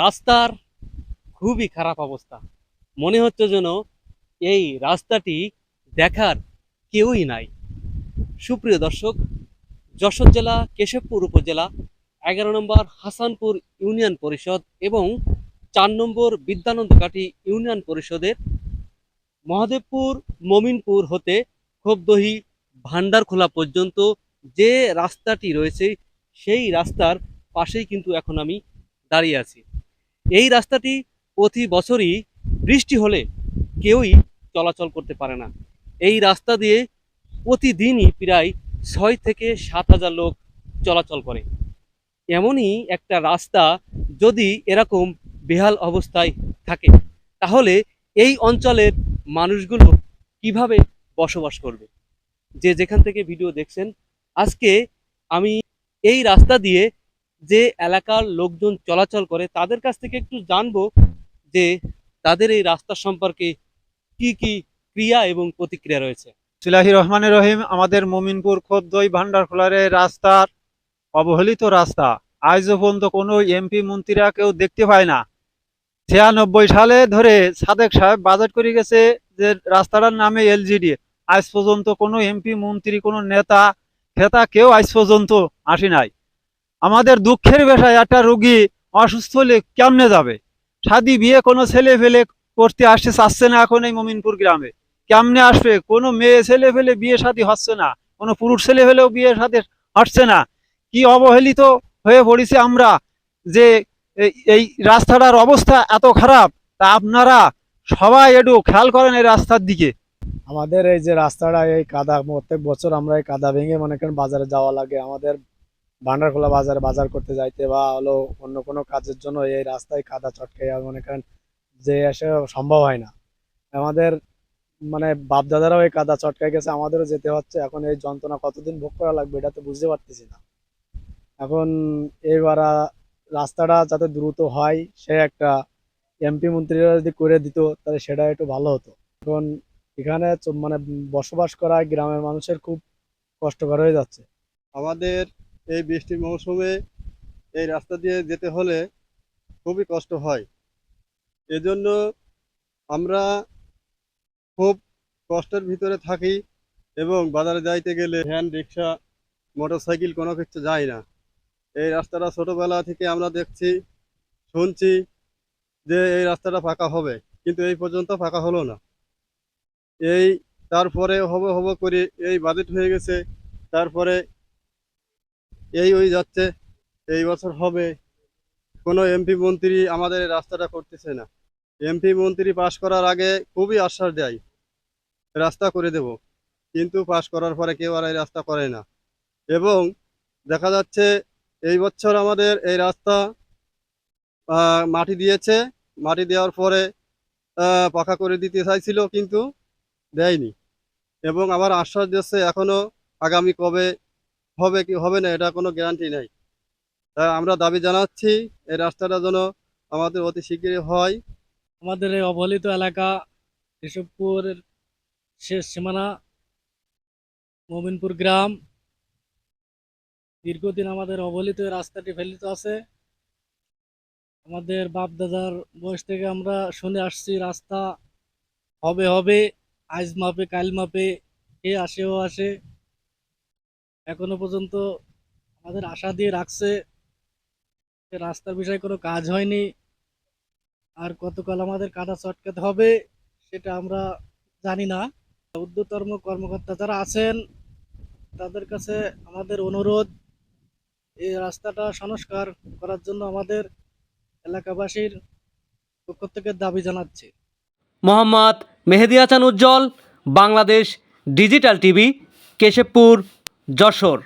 রাস্তার খুবই খারাপ অবস্থা। মনে হচ্ছে যেন এই রাস্তাটি দেখার কেউই নাই। সুপ্রিয় দর্শক, যশোর জেলা, কেশবপুর উপজেলা, এগারো নম্বর হাসানপুর ইউনিয়ন পরিষদ এবং চার নম্বর বিদ্যানন্দকাঠি ইউনিয়ন পরিষদের মহাদেবপুর, মমিনপুর হতে খোবদহি ভান্ডারখোলা পর্যন্ত যে রাস্তাটি রয়েছে, সেই রাস্তার পাশেই কিন্তু এখন আমি দাঁড়িয়ে আছি। এই রাস্তাটি প্রতি বছরই বৃষ্টি হলে কেউই চলাচল করতে পারে না। এই রাস্তা দিয়ে প্রতিদিনই প্রায় ছয় থেকে সাত হাজার লোক চলাচল করে। এমনই একটা রাস্তা যদি এরকম বেহাল অবস্থায় থাকে, তাহলে এই অঞ্চলের মানুষগুলো কীভাবে বসবাস করবে? যে যেখান থেকে ভিডিও দেখছেন, আজকে আমি এই রাস্তা দিয়ে যে এলাকার লোকজন চলাচল করে তাদের কাছ থেকে একটু জানব যে তাদের এই রাস্তা সম্পর্কে কি কি ক্রিয়া এবং প্রতিক্রিয়া রয়েছে। সিলাহি রহমানের রহিম, আমাদের মমিনপুর খোদ্দই ভান্ডার খোলারে রাস্তার অবহেলিত রাস্তা। আজও পর্যন্ত কোনো এমপি মন্ত্রীরা কেউ দেখতে পায় না। ছিয়ানব্বই সালে ধরে সাদেক সাহেব বাজেট করে গেছে যে রাস্তাটার নামে এলজিডি। আজ পর্যন্ত কোনো এমপি মন্ত্রী, কোনো নেতা খেতা কেউ আজ পর্যন্ত আসে নাই। আমাদের দুঃখের বিষয়, একটা রুগী অসুস্থ হলে কেমনে যাবে? শাদি বিয়ে কোনো ছেলে ফেলে করতে আসতে চাচ্ছে না এখন এই মমিনপুর গ্রামে। কেমনে আসবে? কোনো মেয়ে ছেলে ফেলে বিয়ে শাদী হচ্ছে না। কোনো পুরুষ ছেলে ফেলেও বিয়ে শাদী হচ্ছে না। কি অবহেলিত হয়ে পড়েছি আমরা যে এই রাস্তাটার অবস্থা এত খারাপ, তা আপনারা সবাই একটু খেয়াল করেন এই রাস্তার দিকে। আমাদের এই যে রাস্তাটা, এই কাদা, প্রত্যেক বছর আমরা এই কাদা ভেঙে মনে করেন বাজারে যাওয়া লাগে। আমাদের ভান্ডারখোলা বাজারে, বাজার করতে যাইতে বা হলো অন্য কোনো কাজের জন্য এই রাস্তায় কাদা চটকে মনে করেন যে এসে সম্ভব হয় না। আমাদের মানে বাপ দাদারাও এই কাদা চটকায় গেছে, আমাদেরও যেতে হচ্ছে। এখন এই যন্ত্রণা কতদিন ভোগ করা লাগবে এটা তো বুঝতে পারতেছি না। এখন এইবার রাস্তাটা যাতে দ্রুত হয়, সে একটা এমপি মন্ত্রীরা যদি করে দিত, তাহলে সেটা একটু ভালো হতো। এখন এখানে মানে বসবাস করা গ্রামের মানুষের খুব কষ্টকর হয়ে যাচ্ছে। আমাদের এই বৃষ্টির মৌসুমে এই রাস্তা দিয়ে যেতে হলে খুবই কষ্ট হয়। এজন্য আমরা খুব কষ্টের ভিতরে থাকি এবং বাজারে যাইতে গেলে ভ্যান, রিক্সা, মোটরসাইকেল কোনো কিছু যায় না। এই রাস্তাটা ছোটোবেলা থেকে আমরা দেখছি, শুনছি যে এই রাস্তাটা ফাঁকা হবে, কিন্তু এই পর্যন্ত ফাঁকা হলো না। এই তারপরে হব হবে করে এই বাজেট হয়ে গেছে, তারপরে এই ওই যাচ্ছে, এই বছর হবে। কোনো এমপি মন্ত্রী আমাদের রাস্তাটা করতেছে না। এমপি মন্ত্রী পাশ করার আগে খুবই আশ্বাস দেয়, রাস্তা করে দেব। কিন্তু পাশ করার পরে কেউ আর এই রাস্তা করে না। এবং দেখা যাচ্ছে, এই বছর আমাদের এই রাস্তা মাটি দিয়েছে। মাটি দেওয়ার পরে পাকা করে দিতে চাইছিল, কিন্তু দেয়নি। এবং আবার আশ্বাস দিচ্ছে এখনও আগামী কবে হবে কি হবে না, এটা কোনো গ্যারান্টি নেই। তাই আমরা দাবি জানাচ্ছি, এই রাস্তাটা যেন আমাদের অতি শীঘ্রই হয়। আমাদের এই অবহেলিত এলাকা কেশবপুরের শেষ সীমানা, মোমিনপুর গ্রাম, দীর্ঘদিন আমাদের অবহেলিত রাস্তাটি ফেলিত আছে। আমাদের বাপ দাদার বয়স থেকে আমরা শুনে আসছি, রাস্তা হবে হবে, আজ মাপে কাল মাপে, এ আসে ও আসে। এখনও পর্যন্ত আমাদের আশা দিয়ে রাখছে রাস্তার বিষয়ে কোনো কাজ হয়নি। আর কতকাল আমাদের কাদা চটকাতে হবে, সেটা আমরা জানি না। ঊর্ধ্বতম কর্মকর্তা যারা আছেন, তাদের কাছে আমাদের অনুরোধ, এই রাস্তাটা সংস্কার করার জন্য আমাদের এলাকাবাসীর পক্ষ থেকে দাবি জানাচ্ছি। Mohammad Mehedi Hasan Ujjal, Bangladesh digital TV, Keshabpur. Jessore.